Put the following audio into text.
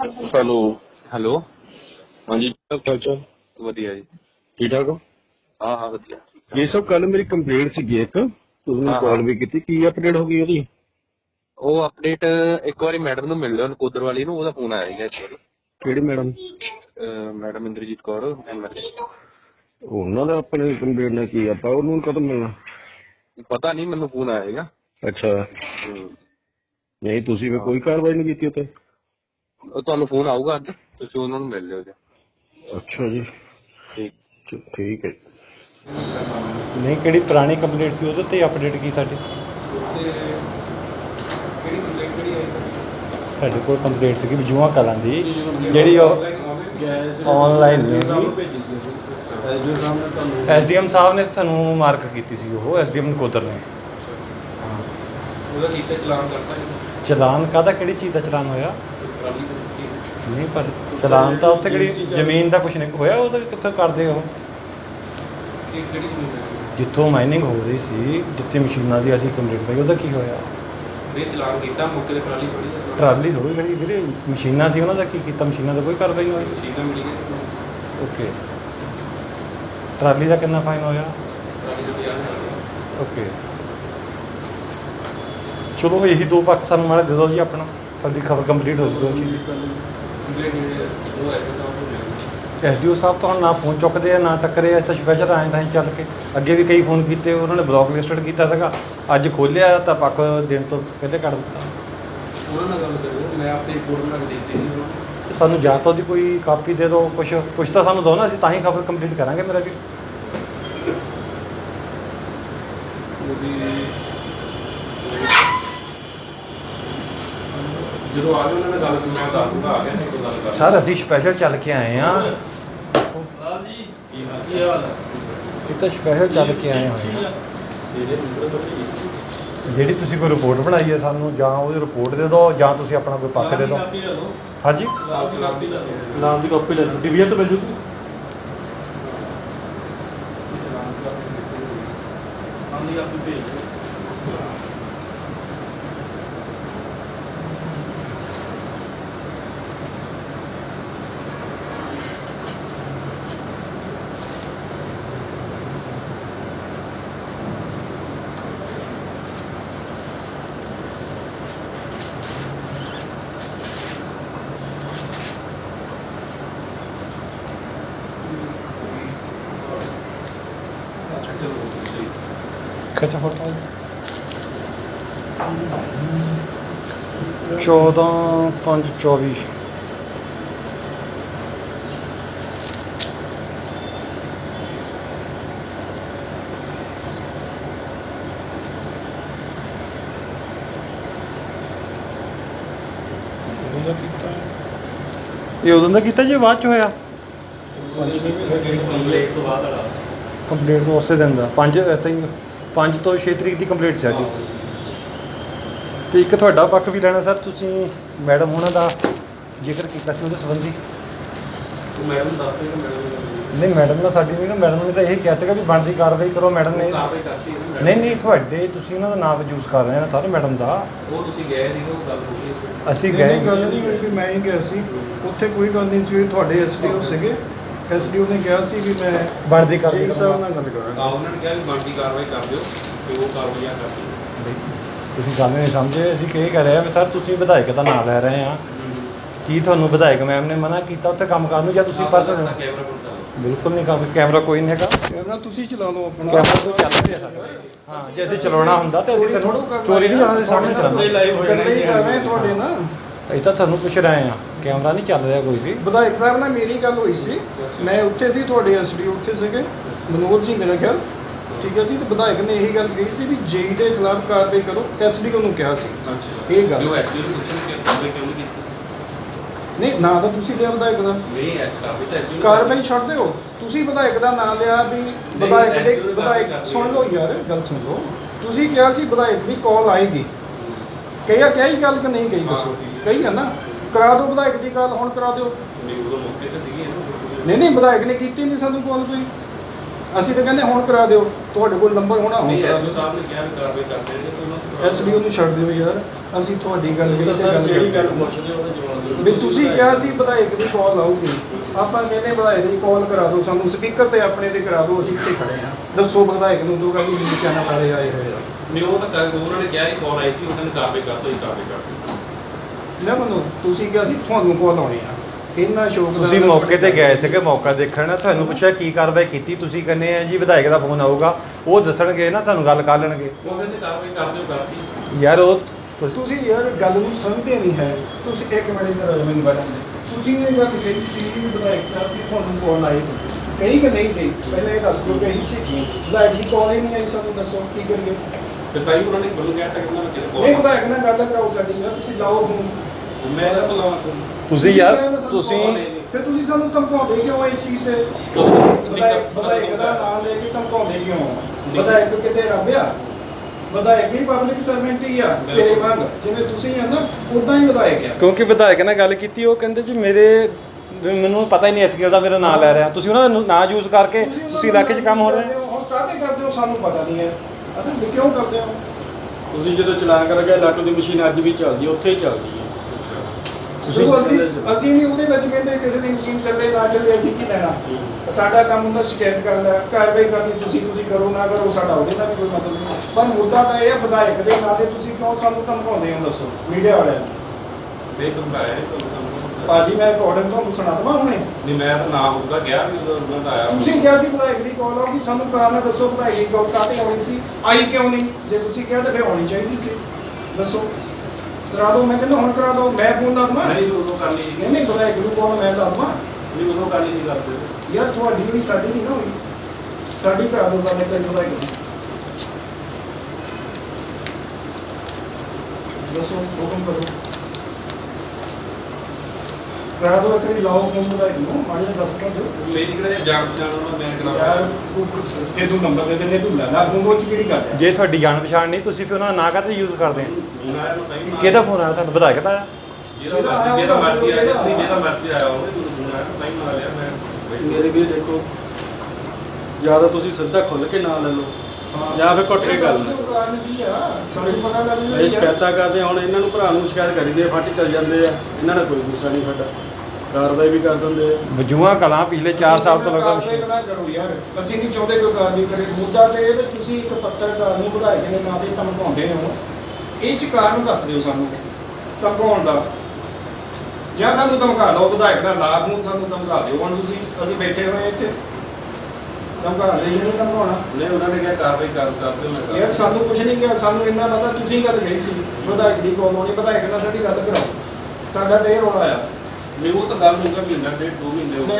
Hello. Hello. ਹਾਂਜੀ ਚਾਚਾ ਵਧੀਆ ਜੀ। ਠੀਕ ਠਾਕ ਹੋ? ਹਾਂ ਹਾਂ ਵਧੀਆ। ਇਹ ਸਭ ਕੱਲ ਮੇਰੀ ਕੰਪਲੇਂਟ ਸੀਗੀ ਇੱਕ। ਤੁਸੀਂ ਹਾਂ, ਕਾਲ ਹਾਂ। ਵੀ ਕੀਤੀ। ਕੀ ਅਪਡੇਟ ਹੋ ਗਈ ਉਹਦੀ? ਉਹ ਅਪਡੇਟ ਇੱਕ ਵਾਰੀ ਮੈਡਮ ਨੂੰ ਮਿਲ ਲਿਓ ਨਕੋਦਰ ਵਾਲੀ ਨੂੰ ਉਹਦਾ ਫੋਨ ਆਇਆ ਸੀਗਾ ਇੱਕ ਵਾਰੀ। ਕਿਹੜੀ madam madam Inderjit Kaur MLA ਉਹਨਾਂ ਦਾ ਆਪਣੇ ਕੰਪਲੇਂਟ ਨਾਲ ਕੀ ਆਪਾਂ ਉਹਨੂੰ ਕਦੋਂ ਮਿਲਣਾ? ਪਤਾ ਨਹੀਂ ਮੈਨੂੰ ਫੋਨ ਆਇਆ ਸੀਗਾ। ਅੱਛਾ। ਹਮ, ਨਹੀਂ ਤੁਸੀਂ ਵੀ ਕੋਈ ਕਾਰਵਾਈ ਨਹੀਂ ਕੀਤੀ ਉੱਤੇ ਤੁਹਾਨੂੰ ਫੋਨ ਆਊਗਾ ਅੱਜ ਤੁਸੀਂ ਉਹਨਾਂ ਨੂੰ ਮਿਲ ਲਿਓ ਜੀ। ਅੱਛਾ ਜੀ। ਠੀਕ। ਹੈ ਨਹੀਂ ਕਿਹੜੀ ਪੁਰਾਣੀ ਕੰਪਲੀਟ ਸੀ ਉਹਦੇ ਤੇ ਅਪਡੇਟ ਕੀ ਸਾਡੀ? ਸਾਡੇ ਕੋਲ ਕੰਪਲੀਟ ਸੀਗੀ ਵਿਜੂਆ ਕਲਾਂ ਦੀ ਜਿਹੜੀ ਉਹ ਆਨਲਾਈਨ ਨਹੀਂ ਸੀ। ਐਸਡੀਐਮ ਸਾਹਿਬ ਨੇ ਤੁਹਾਨੂੰ ਮਾਰਕ ਕੀਤੀ ਸੀ ਉਹ ਐਸਡੀਐਮ ਨਕੋਦਰ ਨੇ। ਉਹਦਾ ਕੀਤਾ ਚਲਾਨ ਕਰਤਾ ਚਲਾਨ ਕਾਹਦਾ ਕਿਹੜੀ ਚੀਜ਼ ਦਾ ਚਲਾਨ ਹੋਇਆ? ਨਹੀਂ ਪਰ ਚਲਾਨ ਤਾਂ ਉੱਥੇ ਕਿਹੜੀ ਜ਼ਮੀਨ ਦਾ ਕੁਝ ਨਹੀਂ ਹੋਇਆ ਉਹਦਾ ਕਿੱਥੋਂ ਕਰਦੇ ਉਹ। ਕਿਹੜੀ ਜਿੱਥੋਂ ਮਾਈਨਿੰਗ ਹੋ ਰਹੀ ਸੀ ਜਿੱਥੇ ਮਸ਼ੀਨਾਂ ਦੀ ਅਸੀਂ ਕੰਪਲੀਟ ਪਈ ਉਹਦਾ ਕੀ ਹੋਇਆ? ਇਹ ਚਲਾਨ ਕੀਤਾ ਮੁੱਕੇ ਦੇ ਟਰਾਲੀ ਫੜੀ ਟਰਾਲੀ ਥੋੜੀ ਜਿਹੜੀ ਜਿਹੜੇ ਮਸ਼ੀਨਾਂ ਸੀ ਉਹਨਾਂ ਦਾ ਕੀ ਕੀਤਾ? ਮਸ਼ੀਨਾਂ ਦਾ ਕੋਈ ਕਾਰਵਾਈ ਨਹੀਂ ਹੋਈ? ਮਸ਼ੀਨਾਂ ਮਿਲੀ ਗਈ ਓਕੇ। ਟਰਾਲੀ ਦਾ ਕਿੰਨਾ ਫਾਈਨ ਹੋਇਆ? ਟਰਾਲੀ ਦੇ ਬਿਆਨ ਓਕੇ। ਚਲੋ ਇਹੀ ਦੋ ਪੱਖ ਸਾਨੂੰ ਮਾਰੇ ਦੇ ਦਿਓ ਜੀ ਆਪਣਾ। ਸਾਡੀ ਖਬਰ ਕੰਪਲੀਟ ਹੋ ਉਹ ਮਿਲ ਐਸਡੀਓ ਸਾਹਿਬ ਤਾਂ ਹੁਣ ਨਾ ਫੋਨ ਚੁੱਕਦੇ ਆ ਨਾ ਟੱਕਰੇ ਆ ਤਾਂ ਸਪੈਸ਼ਲ ਆਏ ਤਾਂ ਹੀ ਚੱਲ ਕੇ ਅੱਗੇ ਵੀ ਕਈ ਫੋਨ ਕੀਤੇ ਉਹਨਾਂ ਨੇ ਬਲੌਕ ਲਿਸਟਡ ਕੀਤਾ ਸੀਗਾ। ਅੱਜ ਖੋਲਿਆ ਤਾਂ ਪੱਖ ਦਿਨ ਤੋਂ ਪਹਿਲੇ ਕੱਢ ਦਿੱਤਾ। ਉਹਨਾਂ ਨਾਲ ਗੱਲ ਕਰੋ ਮੈਂ ਦੇ ਸੀ ਸਾਨੂੰ ਜਾਂ ਤਾਂ ਉਹਦੀ ਕੋਈ ਕਾਪੀ ਦੇ ਦਿਓ ਕੁਛ ਕੁਛ ਤਾਂ ਸਾਨੂੰ ਦਿਓ ਨਾ ਅਸੀਂ ਤਾਂ ਹੀ ਖਬਰ ਕੰਪਲੀਟ ਕਰਾਂਗੇ ਮੇਰਾ ਜੀ ਜਦੋਂ ਆ ਗਏ ਉਹਨਾਂ ਨਾਲ ਗੱਲ ਕੀਤੀ ਮੈਂ ਦੱਸ ਦੂੰਗਾ ਆ ਗਿਆ ਸੀ ਕੋਈ ਗੱਲ ਕਰ ਸਰ ਅਸੀਂ ਸਪੈਸ਼ਲ ਚੱਲ ਕੇ ਆਏ ਆ ਜੀ ਕੀ ਹਾਲ ਕੀ ਹਾਲ ਇਹ ਤਾਂ ਸਪੈਸ਼ਲ ਚੱਲ ਕੇ ਆਏ ਹੋਏ ਆ ਜਿਹੜੀ ਤੁਸੀਂ ਕੋਈ ਰਿਪੋਰਟ ਬਣਾਈ ਹੈ ਸਾਨੂੰ ਜਾਂ ਉਹਦੀ ਰਿਪੋਰਟ ਦੇ ਦਿਓ ਜਾਂ ਤੁਸੀਂ ਆਪਣਾ ਕੋਈ ਪੱਖ ਦੇ ਦਿਓ। ਹਾਂਜੀ? ਨਾਮ ਦੀ ਕਾਪੀ ਲੈ ਲਓ। ਡਿਵੀਜ਼ਨ ਤੋਂ ਮਿਲ ਜੂਗੀ? ਖਿੱਚ ਫੋਟੋ 14 5 24 ਇਹ ਉਦੋਂ ਦਾ ਕੀਤਾ ਜੇ ਬਾਅਦ ਚ ਹੋਇਆ? ਕੰਪਲੀਟ ਤੋਂ ਬਾਅਦ ਵਾਲਾ। ਕੰਪਲੀਟ ਤੋਂ ਉਸੇ ਦਿਨ ਦਾ 5 ਥਿੰਕ 5 ਤੋਂ 6 ਤਰੀਕ ਦੀ ਕੰਪਲੀਟ ਸੀ ਸਾਡੀ। ਤੇ ਇੱਕ ਤੁਹਾਡਾ ਪੱਖ ਵੀ ਲੈਣਾ ਸਰ ਤੁਸੀਂ ਮੈਡਮ ਉਹਨਾਂ ਦਾ ਜ਼ਿਕਰ ਕੀਤਾ ਸੀ ਉਹਦੇ ਸੰਬੰਧੀ? ਮੈਡਮ ਮੈਡਮ ਨਹੀਂ ਮੈਡਮ ਨਾਲ ਸਾਡੀ ਵੀ ਨਾ ਮੈਡਮ ਨੇ ਤਾਂ ਇਹ ਕਿਹਾ ਸੀਗਾ ਵੀ ਬਣਦੀ ਕਾਰਵਾਈ ਕਰੋ ਮੈਡਮ ਨੇ। ਕਾਰਵਾਈ ਕਰਤੀ ਨਹੀਂ ਨਹੀਂ ਤੁਹਾਡੇ ਤੁਸੀਂ ਉਹਨਾਂ ਦਾ ਨਾਮ ਯੂਜ਼ ਕਰ ਰਹੇ ਹੋ ਸਰ ਮੈਡਮ ਦਾ। ਉਹ ਤੁਸੀਂ ਗਏ ਸੀ ਉਹ ਗੱਲ ਹੋ ਗਈ। ਅਸੀਂ ਨਹੀਂ ਗਏ ਨਹੀਂ ਗੱਲ ਨਹੀਂ ਹੋਈ ਕਿ ਮੈਂ ਹੀ ਗਿਆ ਸੀ। ਉੱਥੇ ਕੋਈ ਗੱਲ ਨਹੀਂ ਸੀ ਤੁਹਾਡੇ ਐਸਡੀਓ ਸੀਗੇ। ਐਸਡੀਓ ਨੇ ਕਿਹਾ ਸੀ ਵੀ ਮੈਂ ਬਣਦੀ ਕਾਰਵਾਈ ਜੀ ਸਾਹਿਬ ਕਰੋ ਨਾਲ ਗੱਲ ਕਰਾਂਗਾ ਆ ਉਹਨਾਂ ਨੇ ਕਿਹਾ ਵੀ ਬਣਦੀ ਕਾਰਵਾਈ ਕਰ ਦਿਓ ਤੇ ਉਹ ਕਾਰਵਾਈਆਂ ਕਰਦੀ। ਤੁਸੀਂ ਗੱਲ ਨਹੀਂ ਸਮਝੇ ਅਸੀਂ ਕੀ ਕਹਿ ਰਹੇ ਆ ਵੀ ਸਰ ਤੁਸੀਂ ਵਿਧਾਇਕ ਦਾ ਨਾਮ ਲੈ ਰਹੇ ਆ। ਕੀ ਤੁਹਾਨੂੰ ਵਿਧਾਇਕ ਮੈਮ ਨੇ ਮਨਾ ਕੀਤਾ? ਉੱਥੇ ਕੰਮ ਕਰਨ ਨੂੰ ਜਾਂ ਤੁਸੀਂ ਪਰਸਨ ਕੈਮਰਾ ਕੋਲ ਕਰ ਬਿਲਕੁਲ ਨਹੀਂ ਕੰਮ ਕੈਮਰਾ ਕੋਈ ਨਹੀਂ ਹੈਗਾ। ਕੈਮਰਾ ਤੁਸੀਂ ਚਲਾ ਲਓ ਆਪਣਾ। ਕੈਮਰਾ ਤੋਂ ਚੱਲ ਰਿਹਾ ਹਾਂ ਜੇ ਅਸੀਂ ਚਲਾਉਣਾ ਹੁੰਦਾ ਤੇ ਅਸੀਂ ਤੁਹਾਨੂੰ ਚੋਰੀ ਨਹੀਂ ਜਾਣਾ ਸੀ ਸਾਹਮਣੇ ਚਲਾਉਣਾ ਇਕੱਲੇ ਹੀ ਕਰ ਰਹੇ ਤੁਹਾਡੇ ਨਾਲ। ਅਸੀਂ ਤਾਂ ਤੁਹਾਨੂੰ ਪੁੱਛ ਰਹੇ ਆ ਕੈਮਰਾ ਨਹੀਂ ਚੱਲ ਰਿਹਾ ਕੋਈ ਵੀ। ਵਿਧਾਇਕ ਸਾਹਿਬ ਨਾਲ ਮੇਰੀ ਗੱਲ ਹੋਈ ਸੀ। ਮੈਂ ਉੱਥੇ ਸੀ ਤੁਹਾਡੇ ਐਸਡੀਓ ਉੱਥੇ ਸੀਗੇ। ਮਨੋਜ ਜੀ ਮੇਰਾ ਖਿਆਲ। ਠੀਕ ਹੈ ਜੀ ਤੇ ਵਿਧਾਇਕ ਨੇ ਇਹੀ ਗੱਲ ਕਹੀ ਸੀ ਵੀ ਜੇਈ ਦੇ ਖਿਲਾਫ ਕਾਰਵਾਈ ਕਰੋ ਐਸਡੀਓ ਨੂੰ ਕਿਹਾ ਸੀ। ਅੱਛਾ। ਇਹ ਗੱਲ। ਜੋ ਐਕਚੁਅਲੀ ਨੂੰ ਪੁੱਛਣ ਕਿ ਕਾਰਵਾਈ ਕਿਉਂ ਨਹੀਂ ਕੀਤੀ? ਨਹੀਂ ਨਾ ਤਾਂ ਤੁਸੀਂ ਲਿਆ ਵਿਧਾਇਕ ਦਾ। ਨਹੀਂ ਐ ਕਾਰਵਾਈ ਕਾਰਵਾਈ ਛੱਡ ਦਿਓ। ਤੁਸੀਂ ਵਿਧਾਇਕ ਦਾ ਨਾਮ ਲਿਆ ਵੀ ਵਿਧਾਇਕ ਦੇ ਵਿਧਾਇਕ ਸੁਣ ਲਓ ਯਾਰ ਗੱਲ ਸੁਣ ਲਓ। ਤੁਸੀਂ ਕਿਹਾ ਸੀ ਵਿਧਾਇਕ ਦੀ ਕਾਲ ਆਏਗੀ। ਕਹੀਆ ਕਿਹਾ ਗੱਲ ਕਿ ਨਹੀਂ ਕਹੀ ਦੱਸੋ? ਕਹੀ ਹੈ ਨਾ? ਕਰਾ ਦਿਓ ਵਿਧਾਇਕ ਦੀ ਕਾਲ ਹੁਣ ਕਰਾ ਦਿਓ। ਨਹੀਂ ਨਹੀਂ ਨਹੀਂ ਵਿਧਾਇਕ ਨੇ ਕੀਤੀ ਨਹੀਂ ਸਾਨੂੰ ਕਾਲ ਕੋਈ। ਅਸੀਂ ਤਾਂ ਕਹਿੰਦੇ ਹੁਣ ਕਰਾ ਦਿਓ। ਤੁਹਾਡੇ ਕੋਲ ਨੰਬਰ ਹੋਣਾ ਹੁਣ ਨਹੀਂ ਕਰਾ ਐਸਓ ਦਿਓ ਸਾਹਿਬ ਨੇ ਕਿਹਾ ਕਾਰਵਾਈ ਕਰਦੇ ਨੇ ਤੇ ਉਹਨਾਂ ਐਸਡੀਓ ਨੂੰ ਛੱਡ ਦਿਓ ਯਾਰ। ਅਸੀਂ ਤੁਹਾਡੀ ਗੱਲ ਉਹ ਤਾਂ ਸਰ ਗੱਲ ਜਿਹੜੀ ਗੱਲ। ਪੁੱਛਦੇ ਉਹਦਾ ਜਵਾਬ ਦਿਓ ਵੀ ਤੁਸੀਂ ਕਿਹਾ ਸੀ ਵਿਧਾਇਕ ਦੀ ਕਾਲ ਆਊਗੀ। ਆਪਾਂ ਕਹਿੰਦੇ ਵਿਧਾਇਕ ਦੀ ਕਾਲ ਕਰਾ ਦਿਓ ਸਾਨੂੰ ਸਪੀਕਰ ਤੇ ਆਪਣੇ ਤੇ ਕਰਾ ਦਿਓ ਅਸੀਂ ਇੱਥੇ ਖੜੇ ਹਾਂ। ਦੱਸੋ ਵਿਧਾਇਕ ਨੂੰ ਦੋਗਾ ਵੀ ਨਿਊਜ਼ ਚੈਨਲ ਵਾਲੇ ਆਏ ਹੋਏ ਆ। ਨਹੀਂ ਉਹ ਤਾਂ ਕਰ- ਉਹਨਾਂ ਨੇ ਕਿਹਾ ਹੀ ਕਾਲ ਆਈ ਸੀ ਉਹਨਾਂ ਨੇ ਕਾਰਵਾਈ ਕਰ ਦੋ ਹੀ ਕਾਰਵਾਈ ਕਰ ਦਿਓ ਨਾ ਮੈਨੂੰ ਤੁਸੀਂ ਕਿਹਾ ਸੀ ਤੁਹਾਨੂੰ ਕਾਲ ਆਉਣੀ ਆ। ਇੰਨਾ ਸ਼ੌਕ ਦਾ ਤੁਸੀਂ ਮੌਕੇ ਤੇ ਗਏ ਸੀਗੇ ਮੌਕਾ ਦੇਖਣ ਤੁਹਾਨੂੰ ਪੁੱਛਿਆ ਕੀ ਕਾਰਵਾਈ ਕੀਤੀ ਤੁਸੀਂ ਕਹਿੰਦੇ ਆ ਜੀ ਵਿਧਾਇਕ ਦਾ ਫੋਨ ਆਊਗਾ ਉਹ ਦੱਸਣਗੇ ਨਾ ਤੁਹਾਨੂੰ ਗੱਲ ਕਰ ਲੈਣਗੇ। ਉਹ ਕਹਿੰਦੇ ਕਾਰਵਾਈ ਕਰ ਦਿਓ ਕਰਤੀ ਯਾਰ ਉਹ ਤੁਸੀਂ- ਯਾਰ ਗੱਲ ਨੂੰ ਸਮਝਦੇ ਨਹੀਂ ਹੈ। ਤੁਸੀਂ ਇੱਕ ਮਿੰਟ ਇੱਧਰ ਮੈਨੂੰ ਬੈਠਣ ਦੇ ਤੁਸੀਂ ਇਹ ਗੱਲ ਕਹੀ ਸੀ ਵੀ ਵਿਧਾਇਕ ਸਾਹਿਬ ਦੀ ਤੁਹਾਨੂੰ ਕਾਲ ਆਈ ਕਹੀ ਕਿ ਨਹੀਂ ਗਈ ਪਹਿਲਾਂ ਇਹ ਦੱਸ ਦਿਓ ਕਿ ਇਹੀ ਸੀ ਵਿਧਾਇਕ ਦੀ ਕਾਲ ਹੀ ਨਹੀਂ ਆਈ ਸਾਨੂੰ ਦੱਸੋ ਕੀ ਕਰੀਏ? ਤੇ ਭਾਈ ਉਹਨਾਂ ਨੇ ਮੈਨੂੰ ਕਿਹਾ ਤਾਂ ਕਿ ਉਹਨਾਂ ਨੇ ਕਿਸੇ ਨਹੀਂ ਕੋਲ ਵਿਧਾਇਕ ਨਾਲ ਗੱਲ ਕਰਾਓ ਸਾਡੀ ਯਾਰ ਤੁਸੀਂ ਲਾਓ ਫੋਨ ਮੈਂ ਤਾਂ ਬੁਲਾਵਾਂ ਤੁਸੀਂ ਯਾਰ ਤੁਸੀਂ ਨਹੀਂ। ਫਿਰ ਤੁਸੀਂ ਸਾਨੂੰ ਧਮਕਾਉਂਦੇ ਕਿਉਂ ਇਸ ਚੀਜ਼ ਤੇ? ਵਿਧਾਇਕ ਦਾ ਨਾਮ ਲੈ ਕੇ ਧਮਕਾਉਂਦੇ ਕਿਉਂ? ਵਿਧਾਇਕ ਕਿਤੇ ਰੱਬ ਆ? ਵਿਧਾਇਕ ਵੀ ਪਬਲਿਕ ਸਰਵੈਂਟ ਹੀ ਆ ਤੇਰੇ ਵਾਂਗ। ਜਿਵੇਂ ਤੁਸੀਂ ਆ ਨਾ ਉਦਾਂ ਹੀ ਵਿਧਾਇਕ ਆ। ਕਿਉਂਕਿ ਵਿਧਾਇਕ ਨਾਲ ਗੱਲ ਕੀਤੀ ਉਹ ਕਹਿੰਦੇ ਜੀ ਮੇਰੇ ਮੈਨੂੰ ਪਤਾ ਹੀ ਨਹੀਂ ਇਸ ਗੱਲ ਦਾ ਮੇਰਾ ਨਾਮ ਲੈ ਰਿਹਾ। ਤੁਸੀਂ ਉਹਨਾਂ ਦਾ ਨਾਂ ਯੂਜ਼ ਕਰਕੇ ਤੁਸੀਂ ਇਲਾਕੇ 'ਚ ਕੰਮ ਹੋ ਰਿਹਾ ਹੁਣ ਕਾਹਤੇ ਕਰਦੇ ਹੋ ਸਾਨੂੰ ਪਤਾ ਨਹੀਂ ਹੈ। ਕਿਉਂ ਕਰਦੇ ਹੋ? ਤੁਸੀਂ ਜਦੋਂ ਚਲਾਨ ਕਰੋਗੇ ਲਾਟੂ ਦੀ ਮਸ਼ੀਨ ਅੱਜ ਵੀ ਚੱਲਦੀ ਹੈ ਉੱਥੇ ਹੀ ਚੱਲਦੀ ਹੈ। ਤੁਸੀਂ ਦੇਖੋ ਅਸੀਂ ਅਸੀਂ ਨਹੀਂ ਉਹਦੇ ਵਿੱਚ ਕਹਿੰਦੇ ਕਿਸੇ ਦੀ ਮਸ਼ੀਨ ਚੱਲੇ ਨਾ ਚੱਲੇ ਅਸੀਂ ਕੀ ਲੈਣਾ? ਸਾਡਾ ਕੰਮ ਹੁੰਦਾ ਸ਼ਿਕਾਇਤ ਕਰਨਾ ਕਾਰਵਾਈ ਕਰਨੀ ਤੁਸੀਂ ਤੁਸੀਂ ਕਰੋ ਨਾ ਕਰੋ ਸਾਡਾ ਉਹਦੇ ਨਾਲ ਵੀ ਕੋਈ ਮਤਲਬ ਨਹੀਂ ਪਰ ਮੁੱਦਾ ਤਾਂ ਇਹ ਹੈ ਵਿਧਾਇਕ ਦੇ ਨਾਂ ਤੇ ਤੁਸੀਂ ਕਿਉਂ ਸਾਨੂੰ ਧਮਕਾਉਂਦੇ ਹੋ ਦੱਸੋ ਮੀਡੀਆ ਵਾਲਿਆਂ ਨੂੰ? ਦੇ ਤੁਮ ਭਾਜੀ ਮੈਂ ਰਿਕਾਰਡਿੰਗ ਤੁਹਾਨੂੰ ਸੁਣਾ ਦਵਾਂ ਹੁਣੇ? ਨਹੀਂ ਮੈਂ ਤਾਂ ਨਾਮ ਉਹਦਾ ਗਿਆ ਵੀ ਉਦੋਂ ਉਹਨਾਂ ਦਾ ਆਇਆ। ਤੁਸੀਂ ਕਿਹਾ ਸੀ ਵਿਧਾਇਕ ਦੀ ਕਾਲ ਆਉਗੀ ਸਾਨੂੰ ਕਾਰਨ ਦੱਸੋ ਵਿਧਾਇਕ ਦੀ ਕਾਲ ਕਾਹਤੇ ਆਉਣੀ ਸੀ ਆਈ ਕਿਉਂ ਨਹੀਂ? ਜੇ ਤੁਸੀਂ ਕਿਹਾ ਤਾਂ ਫਿਰ ਆਉਣੀ ਚਾਹੀਦੀ ਸੀ। ਦੱਸੋ। ਕਰਾ ਦਿਓ ਮੈਂ ਕਹਿੰਦਾ ਹੁਣ ਕਰਾ ਦਿਓ ਮੈਂ ਫੋਨ ਲਾ ਦਵਾਂ? ਨਹੀਂ ਉਦੋਂ ਕਰਨੀ ਸੀ ਨਹੀਂ ਨਹੀਂ ਵਿਧਾਇਕ ਨੂੰ ਕਾਲ ਮੈਂ ਲਾ ਦਵਾਂ। ਨਹੀਂ ਉਦੋਂ ਕਰਨੀ ਨਹੀਂ ਕਰਦੇ ਯਾਰ ਤੁਹਾਡੀ ਹੋਈ ਸਾਡੀ ਨਹੀਂ ਨਾ ਹੋਈ। ਸਾਡੀ ਕਰਾ ਦਿਓ ਗੱਲ ਤੇ ਵਿਧਾਇਕ ਨੂੰ। ਦੱਸੋ ਹੁਕਮ ਕਰੋ। ਕਰਾ ਵਾਰੀ ਲਾਓ ਫੋਨ ਵਿਧਾਇਕ ਨੂੰ ਮਾੜੀਆਂ ਦੱਸ ਕਰ ਦਿਓ। ਮੇਰੀ ਕਿਹੜਾ ਜਾਣ ਪਛਾਣ ਉਹਨਾਂ ਮੈਂ ਯਾਰ ਕਰਾ ਤੂੰ- ਤੇ ਤੂੰ ਨੰਬਰ ਦੇ ਦਿੰਦੇ ਤੂੰ ਲੈ ਲੈ ਫੋਨ ਉਹ ਚ ਕਿਹੜੀ ਗੱਲ ਹੈ? ਜੇ ਤੁਹਾਡੀ ਜਾਣ ਪਛਾਣ ਨਹੀਂ ਤੁਸੀਂ ਫਿਰ ਉਹਨਾਂ ਦਾ ਨਾਂ ਕਾਹਤੇ ਯੂਜ਼ ਕਰਦੇ ਆ ਫੋਨ ਆਇਆ ਤਾਂ ਸਹੀ ਨਾਲ। ਕਿਹਦਾ ਫੋਨ ਆਇਆ ਤੁਹਾਨੂੰ? ਵਿਧਾਇਕ ਦਾ ਆਇਆ? ਜਿਹਦਾ ਮਰਜ਼ੀ ਮਰਜ਼ੀ ਆਇਆ ਨਹੀਂ ਮਰਜ਼ੀ ਆਇਆ ਤੁਹਾਨੂੰ ਫੋਨ ਆਇਆ ਤਾਂ ਸਹੀ ਨਾਲ ਲਿਆ ਮੈਂ ਮੇਰੇ ਵੀ ਦੇਖੋ ਜ਼ਿਆਦਾ ਤੁਸੀਂ ਸਿੱਧਾ ਖੁੱਲ ਕੇ ਨਾ ਲੈ ਲਓ ਜਾਂ ਫਿਰ ਘੁੱਟ ਕੇ ਇਹ ਗੱਲ ਦੱਸ ਦਿਓ ਕਾਰਨ ਕੀ ਆ? ਸਾਨੂੰ ਪਤਾ ਲੱਗ ਜੂ ਇਹ ਸ਼ਿਕਾਇਤਾਂ ਕਰਦੇ ਹੁਣ ਇਹਨਾਂ ਨੂੰ ਭਰਾ ਨੂੰ ਸ਼ਿਕਾਇਤ ਕਰੀਦੀ ਫਾਟੀ ਚੱਲ ਜਾਂਦੇ ਆ। ਇਹਨਾਂ ਦਾ ਕੋਈ ਗੁੱਸਾ ਨਹੀਂ ਸਾਡਾ। ਕਾਰਵਾਈ ਵੀ ਕਰ ਦਿੰਦੇ ਆ। ਵਜੂਆਂ ਕਲਾਂ ਪਿਛਲੇ 4 ਸਾਲ ਤੋਂ ਲਗਾ ਕਾਰਵਾਈ ਨਾ ਕਰੋ ਯਾਰ ਅਸੀਂ ਨਹੀਂ ਚਾਹੁੰਦੇ ਕੋਈ ਕਾਰਵਾਈ ਕਰੇ। ਮੁੱਦਾ ਤੇ ਇਹ ਵੀ ਤੁਸੀਂ ਇੱਕ ਪੱਤਰਕਾਰ ਨੂੰ ਵਿਧਾਇਕ ਦੇ ਨਾਂ ਤੇ ਧਮਕਾਉਂਦੇ ਹੋ। ਇਹ ਚ ਕਾਰਨ ਦੱਸ ਦਿਓ ਸਾਨੂੰ ਧਮਕਾਉਣ ਦਾ। ਜਾਂ ਸਾਨੂੰ ਧਮਕਾ ਦਿਓ ਵਿਧਾਇਕ ਦਾ ਲਾਭ ਨੂੰ ਸਾਨੂੰ ਧਮਕਾ ਦਿਓ। ਹੁਣ ਤੁਸੀਂ ਅਸੀਂ ਬੈਠੇ ਹੋਏ ਇੱਥੇ। ਧਮਕਾ ਲਈ ਨਹੀਂ ਧਮਕਾਉਣਾ ਨਹੀਂ ਉਹਨਾਂ ਨੇ ਕਿਹਾ ਕਾਰਵਾਈ ਕਰ ਕਰਦੇ ਮੈਂ ਕਰ ਯਾਰ ਸਾਨੂੰ ਕੁਝ ਨਹੀਂ ਕਿਹਾ। ਸਾਨੂੰ ਇੰਨਾ ਪਤਾ ਤੁਸੀਂ ਗੱਲ ਕਹੀ ਸੀ। ਵਿਧਾਇਕ ਦੀ ਕੋਲ ਹੋਣੀ ਵਿਧਾਇਕ ਨਾਲ ਸਾਡੀ ਗੱਲ ਕਰਾਓ। ਸਾਡਾ ਤੇ ਇਹ ਰੋਲਾ ਆ। ਨਹੀਂ ਉਹ ਤਾਂ ਗੱਲ ਹੋਊਗਾ ਮਹੀਨਾ ਡੇਢ ਦੋ ਮਹੀਨੇ ਹੋ ਨਹੀਂ